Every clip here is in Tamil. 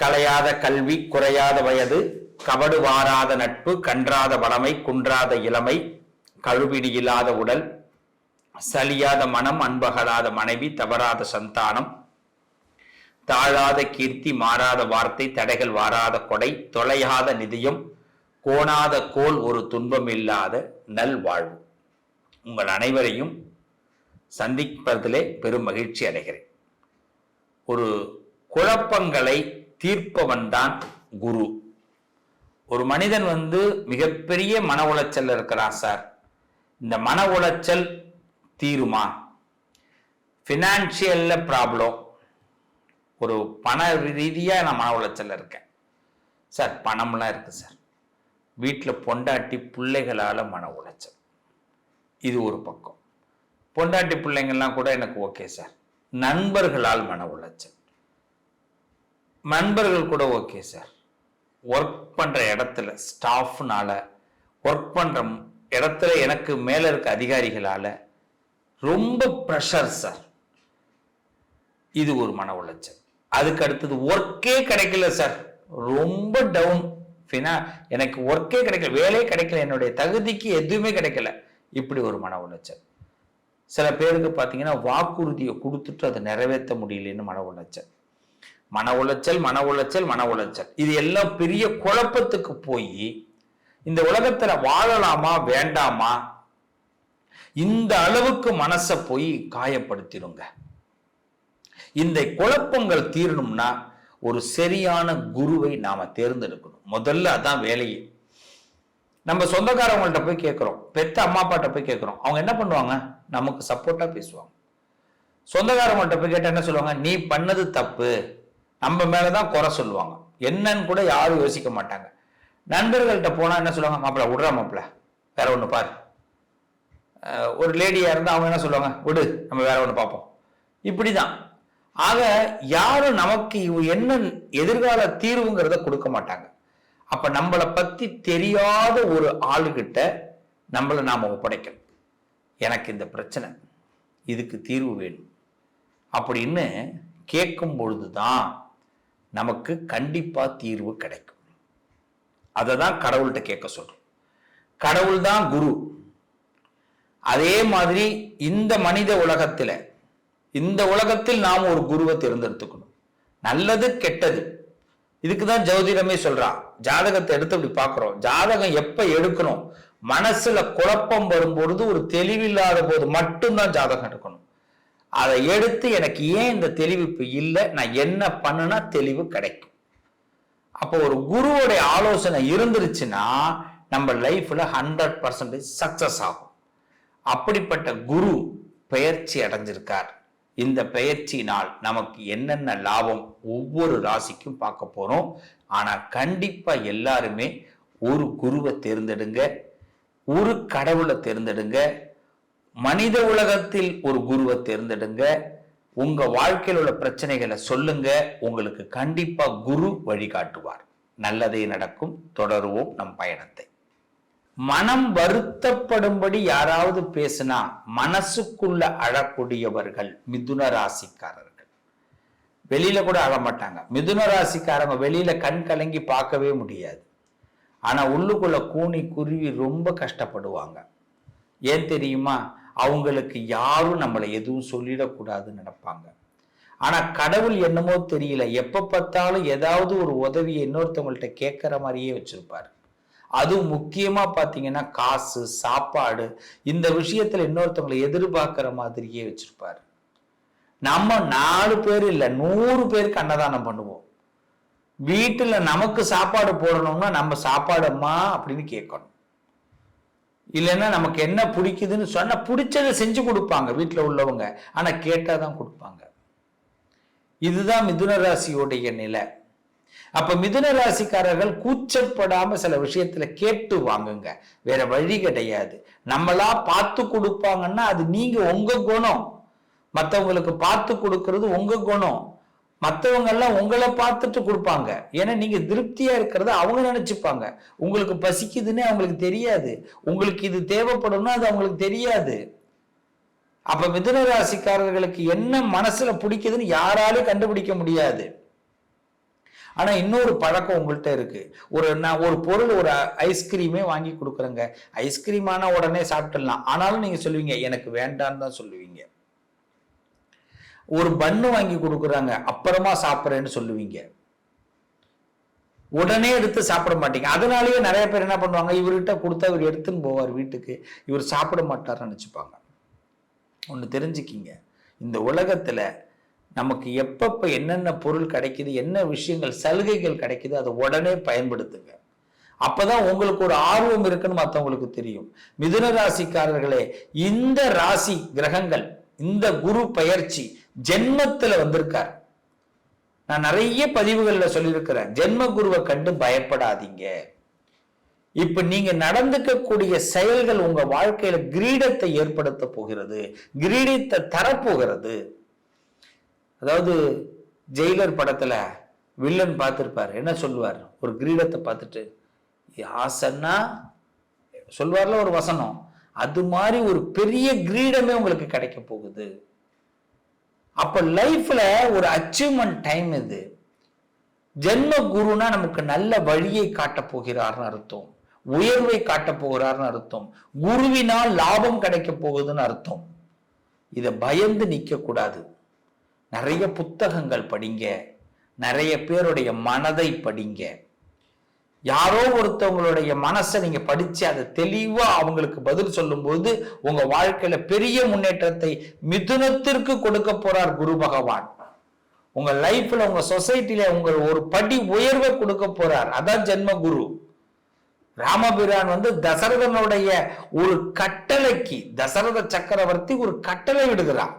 கலையாத கல்வி குறையாத வயது கவடு வாராத நட்பு கன்றாத வளமை குன்றாத இளமை கழுவிடி இல்லாத உடல் சலியாத மனம் அன்பகலாத மனைவி தவறாத சந்தானம் தாழாத கீர்த்தி மாறாத வார்த்தை தடைகள் வாராத கொடை தொலையாத நிதியம் கோணாத கோல் ஒரு துன்பம் இல்லாத நல்வாழ்வு உங்கள் அனைவரையும் சந்திப்பதிலே பெரும் மகிழ்ச்சி அடைகிறேன். ஒரு குழப்பங்களை தீர்ப்பவன் தான் குரு. ஒரு மனிதன் வந்து மிகப்பெரிய மன உளைச்சல் இருக்கிறான் சார். இந்த மன உளைச்சல் தீருமா? ஃபினான்ஷியல்ல ப்ராப்ளம் ஒரு பண ரீதியாக நான் மன உளைச்சலில் இருக்கேன். சார் பணம்லாம் இருக்கு சார். வீட்டில் பொண்டாட்டி பிள்ளைகளால் மன உளைச்சல். இது ஒரு பக்கம். பொண்டாட்டி பிள்ளைங்கள்லாம் கூட எனக்கு ஓகே சார். நண்பர்களால் மன உளைச்சல். நண்பர்கள் கூட ஓகே சார் ஒர்க் பண்ணுற இடத்துல ஸ்டாஃப்னால ஒர்க் பண்ணுற இடத்துல எனக்கு மேலே இருக்க அதிகாரிகளால் ரொம்ப ப்ரெஷர் சார் இது ஒரு மன உளைச்சல். அதுக்கு அடுத்தது ஒர்க்கே கிடைக்கல சார் ரொம்ப டவுன் ஃபினா எனக்கு ஒர்க்கே கிடைக்கல வேலையே கிடைக்கல என்னுடைய தகுதிக்கு எதுவுமே கிடைக்கல. இப்படி ஒரு மன உளைச்சல். சில பேருக்கு பார்த்தீங்கன்னா வாக்குறுதியை கொடுத்துட்டு அதை நிறைவேற்ற முடியலன்னு மன உளைச்சல். மன உளைச்சல் மன உளைச்சல் மன உளைச்சல். இது எல்லாம் பெரிய குழப்பத்துக்கு போய் இந்த உலகத்துல வாழலாமா வேண்டாமா? இந்த அளவுக்கு மனசை போய் காயப்படுத்திடுங்க. இந்த குழப்பங்கள் தீரணும்னா ஒரு சரியான குருவை நாம தேர்ந்தெடுக்கணும். முதல்ல அதான் வேலையே. நம்ம சொந்தக்காரவங்கள்ட்ட போய் கேட்குறோம். பெத்த அம்மா அப்பாட்ட போய் கேட்குறோம். அவங்க என்ன பண்ணுவாங்க? நமக்கு சப்போர்ட்டா பேசுவாங்க. சொந்தக்காரவங்கள்ட்ட போய் கேட்டால் என்ன சொல்லுவாங்க? நீ பண்ணது தப்பு. நம்ம மேலதான் குறை சொல்லுவாங்க. என்னன்னு கூட யாரும் யோசிக்க மாட்டாங்க. நண்பர்கள்ட்ட போனா என்ன சொல்லுவாங்க? மாப்பிள்ள விடுறா மாப்பிள்ள வேற ஒன்று பாரு. ஒரு லேடியா இருந்தா அவங்க என்ன சொல்லுவாங்க? விடு நம்ம வேற ஒன்று பார்ப்போம். இப்படிதான். ஆக யாரும் நமக்கு இவ என்ன எதிர்கால தீர்வுங்கிறத கொடுக்க மாட்டாங்க. அப்ப நம்மளை பத்தி தெரியாத ஒரு ஆளுகிட்ட நம்மளை நாம ஒப்படைக்கணும். எனக்கு இந்த பிரச்சனை. இதுக்கு தீர்வு வேணும். அப்படின்னு கேட்கும் பொழுதுதான் நமக்கு கண்டிப்பா தீர்வு கிடைக்கும். அதை தான் கடவுள்கிட்ட கேட்க சொல்றோம். கடவுள் தான் குரு. அதே மாதிரி இந்த மனித உலகத்துல இந்த உலகத்தில் நாம் ஒரு குருவை தேர்ந்தெடுத்துக்கணும். நல்லது கெட்டது. இதுக்கு தான் ஜோதிடமே சொல்றான் ஜாதகத்தை எடுத்து இப்படி பார்க்குறோம். ஜாதகம் எப்போ எடுக்கணும்? மனசுல குழப்பம் வரும்பொழுது ஒரு தெளிவில்லாத போது மட்டும்தான் ஜாதகம் எடுக்கணும். அதை எடுத்து எனக்கு ஏன் இந்த தெளிவு இல்லை? நான் என்ன பண்ணுனா தெளிவு கிடைக்கும். அப்போ ஒரு குருவோடைய ஆலோசனை இருந்துருச்சுன்னா நம்ம லைஃப்பில் ஹண்ட்ரட் பர்சன்டேஜ் சக்ஸஸ் ஆகும். அப்படிப்பட்ட குரு பெயர்ச்சி அடைஞ்சிருக்கார். இந்த பெயர்ச்சியினால் நமக்கு என்னென்ன லாபம்? ஒவ்வொரு ராசிக்கும் பார்க்க போகிறோம் ஆனால் கண்டிப்பாக எல்லாருமே ஒரு குருவை தேர்ந்தெடுங்க. ஒரு கடவுளை தேர்ந்தெடுங்க. மனித உலகத்தில் ஒரு குருவை தேர்ந்தெடுங்க. உங்க வாழ்க்கையில் உள்ள பிரச்சனைகளை சொல்லுங்க. உங்களுக்கு கண்டிப்பா குரு வழிகாட்டுவார். நல்லதே நடக்கும். தொடருவோம் நம் பயணத்தை. மனம் வருத்தப்படும்படி யாராவது பேசினா மனசுக்குள்ள அழக்கூடியவர்கள் மிதுன ராசிக்காரர்கள். வெளியில கூட அழமாட்டாங்க மிதுன ராசிக்காரங்க வெளியில கண் கலங்கி பார்க்கவே முடியாது. ஆனா உள்ளுக்குள்ள கூனி குருவி ரொம்ப கஷ்டப்படுவாங்க. ஏன் தெரியுமா? அவங்களுக்கு யாரும் நம்மளை எதுவும் சொல்லிடக்கூடாதுன்னு நினைப்பாங்க. ஆனால் கடவுள் என்னமோ தெரியல. எப்போ பார்த்தாலும் ஏதாவது ஒரு உதவியை இன்னொருத்தவங்கள்ட்ட கேட்குற மாதிரியே வச்சுருப்பார். அதுவும் முக்கியமாக பார்த்தீங்கன்னா காசு சாப்பாடு இந்த விஷயத்தில் இன்னொருத்தவங்களை எதிர்பார்க்குற மாதிரியே வச்சுருப்பார். நம்ம நாலு பேர் இல்லை நூறு பேருக்கு அன்னதானம் பண்ணுவோம். வீட்டில் நமக்கு சாப்பாடு போடணும்னா நம்ம சாப்பாடுமா அப்படின்னு கேட்கணும். இல்லைன்னா நமக்கு என்ன பிடிக்குதுன்னு சொன்னால் பிடிச்சதை செஞ்சு கொடுப்பாங்க வீட்டில் உள்ளவங்க. ஆனால் கேட்டால் தான் கொடுப்பாங்க. இதுதான் மிதுன ராசியோடைய நிலை. அப்ப மிதுன ராசிக்காரர்கள் கூச்சப்படாம சில விஷயத்துல கேட்டு வாங்குங்க. வேற வழி கிடையாது. நம்மளா பார்த்து கொடுப்பாங்கன்னா அது நீங்க உங்க குணம். மற்றவங்களுக்கு பார்த்து கொடுக்கறது உங்க குணம். மற்றவங்கெல்லாம் உங்களை பார்த்துட்டு கொடுப்பாங்க. ஏன்னா நீங்க திருப்தியா இருக்கிறத அவங்க நினைச்சுப்பாங்க. உங்களுக்கு பசிக்குதுன்னு அவங்களுக்கு தெரியாது. உங்களுக்கு இது தேவைப்படும்னா அது அவங்களுக்கு தெரியாது. அப்ப மிதுன ராசிக்காரர்களுக்கு என்ன மனசுல பிடிக்குதுன்னு யாராலும் கண்டுபிடிக்க முடியாது. ஆனா இன்னொரு பழக்கம் உங்கள்கிட்ட இருக்கு. ஒரு நான் ஒரு பொருள் ஒரு ஐஸ்கிரீமே வாங்கி கொடுக்குறேங்க. ஐஸ்கிரீமான உடனே சாப்பிட்டுடலாம். ஆனாலும் நீங்க சொல்லுவீங்க எனக்கு வேண்டான்னு தான் சொல்லுவீங்க. ஒரு பன்னு வாங்கி கொடுக்குறாங்க அப்புறமா சாப்பிட்றேன்னு சொல்லுவீங்க. உடனே எடுத்து சாப்பிட மாட்டீங்க. அதனாலேயே நிறைய பேர் என்ன பண்ணுவாங்க இவர்கிட்ட கொடுத்தா இவர் எடுத்துன்னு போவார் வீட்டுக்கு. இவர் சாப்பிட மாட்டார்னு நினச்சிப்பாங்க. ஒன்று தெரிஞ்சுக்கிங்க. இந்த உலகத்தில் நமக்கு எப்பப்போ என்னென்ன பொருள் கிடைக்குது என்ன விஷயங்கள் சலுகைகள் கிடைக்குது அதை உடனே பயன்படுத்துங்க. அப்பதான் உங்களுக்கு ஒரு ஆர்வம் இருக்குன்னு மற்றவங்களுக்கு தெரியும். மிதுன ராசிக்காரர்களே இந்த ராசி கிரகங்கள் இந்த குரு பயிற்சி ஜென்மத்துல வந்திருக்கார். நான் நிறைய பதிவுகள்ல சொல்லியிருக்கிறேன். ஜென்ம குருவை கண்டு பயப்படாதீங்க. இப்ப நீங்க நடந்துக்கக்கூடிய செயல்கள் உங்க வாழ்க்கையில கிரீடத்தை ஏற்படுத்த போகிறது கிரீடத்தை தரப்போகிறது. அதாவது ஜெயிலர் படத்துல வில்லன் பார்த்துருப்பார். என்ன சொல்லுவார்? ஒரு கிரீடத்தை பார்த்துட்டு ஆசன்னா? சொல்வார்ல ஒரு வசனம். அது மாதிரி ஒரு பெரிய கிரீடமே உங்களுக்கு கிடைக்க போகுது. அப்ப லைஃப்ல ஒரு அச்சீவ்மெண்ட் டைம் இது ஜென்ம குருனா நமக்கு நல்ல வழியை காட்டப் போகிறார்னு அர்த்தம். உயர்வை காட்டப் போகிறார்னு அர்த்தம். குருவினால் லாபம் கிடைக்க போகுதுன்னு அர்த்தம். இதை பயந்து நிற்கக்கூடாது நிறைய புத்தகங்கள் படிங்க. நிறைய பேருடைய மனதை படிங்க. யாரோ ஒருத்தவங்களுடைய மனசை நீங்க படிச்சு அதை தெளிவா அவங்களுக்கு பதில் சொல்லும்போது உங்க வாழ்க்கையில பெரிய முன்னேற்றத்தை மிதுனத்திற்கு கொடுக்க போறார் குரு பகவான். உங்க லைஃப்ல உங்க சொசைட்டில உங்க ஒரு படி உயர்வை கொடுக்க போறார். அதான் ஜென்ம குரு. ராமபிரான் வந்து தசரதனுடைய ஒரு கட்டளைக்கு தசரத சக்கரவர்த்தி ஒரு கட்டளை விடுகிறான்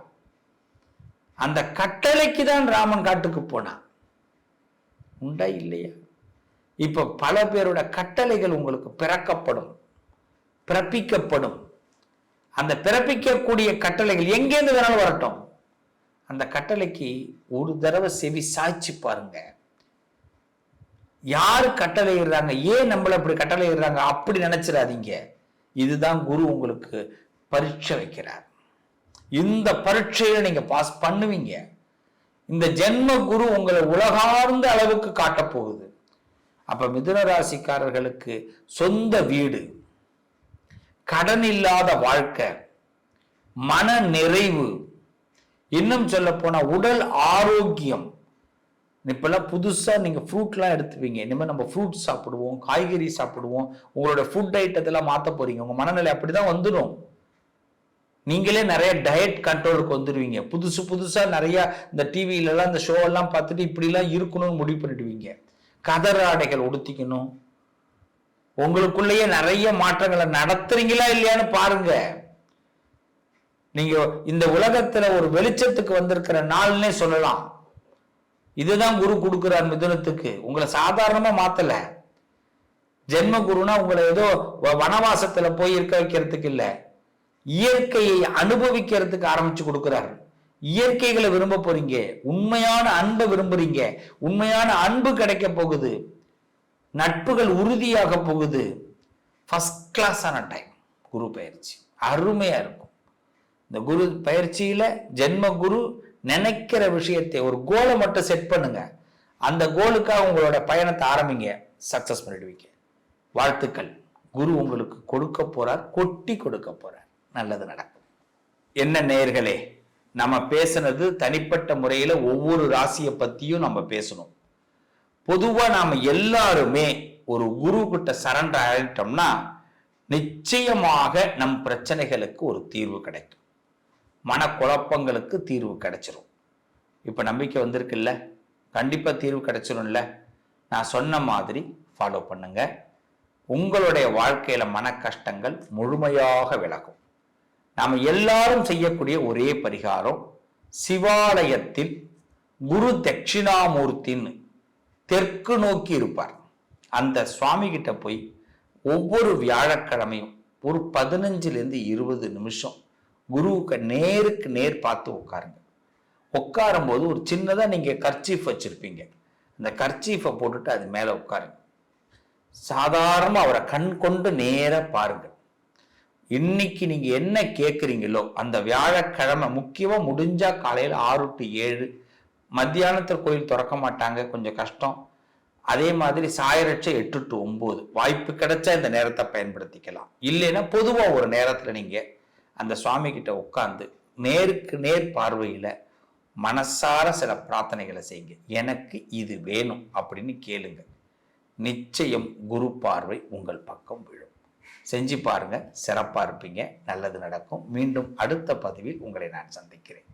அந்த கட்டளைக்கு தான் ராமன் காட்டுக்கு போனான். உண்டா இல்லையா? இப்போ பல பேரோட கட்டளைகள் உங்களுக்கு பிறக்கப்படும் பிறப்பிக்கப்படும். அந்த பிறப்பிக்கக்கூடிய கட்டளைகள் எங்கேருந்து வேணாலும் வரட்டும். அந்த கட்டளைக்கு ஒரு தடவை செவி சாய்ச்சி பாருங்க. யார் கட்டளை இடுறாங்க? ஏன் நம்மளை அப்படி கட்டளை இடுறாங்க? அப்படி நினைச்சிடாதீங்க. இதுதான் குரு உங்களுக்கு பரீட்சை வைக்கிறார். இந்த பரீட்சையை நீங்க பாஸ் பண்ணுவீங்க. இந்த ஜென்ம குரு உங்களை உலகார்ந்த அளவுக்கு காட்டப் போகுது அப்போ மிதுன ராசிக்காரர்களுக்கு சொந்த வீடு கடன் இல்லாத வாழ்க்கை மன நிறைவு இன்னும் சொல்ல போனால் உடல் ஆரோக்கியம். இப்பெல்லாம் புதுசாக நீங்கள் ஃப்ரூட்லாம் எடுத்துவீங்க இனிமேல் நம்ம ஃப்ரூட் சாப்பிடுவோம் காய்கறி சாப்பிடுவோம். உங்களோட ஃபுட் ஐட்டத்தெல்லாம் மாற்ற போறீங்க. உங்கள் மனநிலை அப்படிதான் வந்துடும். நீங்களே நிறைய டயட் கண்ட்ரோலுக்கு வந்துடுவீங்க. புதுசு புதுசாக நிறையா இந்த டிவியிலலாம் இந்த ஷோ எல்லாம் பார்த்துட்டு இப்படிலாம் இருக்கணும்னு முடிவு பண்ணிடுவீங்க. கதர் ஆடைகள் உடுத்திக்கணும். உங்களுக்குள்ளேயே நிறைய மாற்றங்களை நடத்துறீங்களா இல்லையான்னு பாருங்க. நீங்க இந்த உலகத்துல ஒரு வெளிச்சத்துக்கு வந்திருக்கிற நாள்னே சொல்லலாம். இதுதான் குரு கொடுக்கிறார் மிதுனத்துக்கு. உங்களை சாதாரணமா மாத்தல. ஜென்ம குருனா உங்களை ஏதோ வ- வனவாசத்துல போய் இருக்க வைக்கிறதுக்கு இல்ல. இயற்கையை அனுபவிக்கிறதுக்கு ஆரம்பிச்சு கொடுக்கிறார். இயற்கைகளை விரும்ப போறீங்க. உண்மையான அன்பை விரும்புறீங்க. உண்மையான அன்பு கிடைக்க போகுது. நட்புகள் உறுதியாக போகுது. ஃபர்ஸ்ட் கிளாஸான டைம் குரு பயிற்சி. அருமையா இருக்கும். இந்த குரு பயிற்சியில ஜென்ம குரு நினைக்கிற விஷயத்தை ஒரு கோலை மட்டும் செட் பண்ணுங்க. அந்த கோலுக்காக உங்களோட பயணத்தை ஆரம்பிங்க. சக்சஸ் பண்ணிடுவீங்க. வாழ்த்துக்கள். குரு உங்களுக்கு கொடுக்க போறார் கொட்டி கொடுக்க போறார். நல்லது நடக்கும். என்ன நேர்களே நம்ம பேசுனது தனிப்பட்ட முறையில் ஒவ்வொரு ராசியை பற்றியும் நம்ம பேசணும். பொதுவாக நாம் எல்லாருமே ஒரு குரு கிட்ட சரண்டர் ஆகிட்டோம்னா நிச்சயமாக நம் பிரச்சனைகளுக்கு ஒரு தீர்வு கிடைக்கும். மனக்குழப்பங்களுக்கு தீர்வு கிடைச்சிரும். இப்போ நம்பிக்கை வந்திருக்குல்ல? கண்டிப்பாக தீர்வு கிடைச்சிரும்ல? நான் சொன்ன மாதிரி ஃபாலோ பண்ணுங்க. உங்களுடைய வாழ்க்கையில மன கஷ்டங்கள் முழுமையாக விலகும். நாம் எல்லாரும் செய்யக்கூடிய ஒரே பரிகாரம் சிவாலயத்தில் குரு தட்சிணாமூர்த்தின்னு தெற்கு நோக்கி இருப்பார். அந்த சுவாமி கிட்ட போய் ஒவ்வொரு வியாழக்கிழமையும் ஒரு பதினஞ்சுலேருந்து இருபது நிமிஷம் குருவுக்கு நேருக்கு நேர் பார்த்து உட்காருங்க. உட்காரும்போது ஒரு சின்னதாக நீங்கள் கர்ச்சீஃப் வச்சுருப்பீங்க. அந்த கர்ச்சீஃபை போட்டுட்டு அது மேலே உட்காருங்க. சாதாரணமாக அவரை கண் கொண்டு நேராக பாருங்க. இன்னைக்கு நீங்க என்ன கேட்குறீங்களோ அந்த வியாழக்கிழமை முக்கியமா முடிஞ்சா காலையில் ஆறு டு ஏழு மத்தியானத்தில் கோயில் திறக்க மாட்டாங்க கொஞ்சம் கஷ்டம். அதே மாதிரி சாயரட்ச எட்டு டு ஒம்பது வாய்ப்பு கிடைச்சா இந்த நேரத்தை பயன்படுத்திக்கலாம். இல்லைன்னா பொதுவாக ஒரு நேரத்தில் நீங்கள் அந்த சுவாமி கிட்ட உட்காந்து நேருக்கு நேர் பார்வையில் மனசார சில பிரார்த்தனைகளை செய்யுங்க. எனக்கு இது வேணும் அப்படின்னு கேளுங்க. நிச்சயம் குரு பார்வை உங்கள் பக்கம் விழும். செஞ்சு பாருங்கள் சிறப்பாக இருப்பீங்க நல்லது நடக்கும். மீண்டும் அடுத்த பதிவில் உங்களை நான் சந்திக்கிறேன்.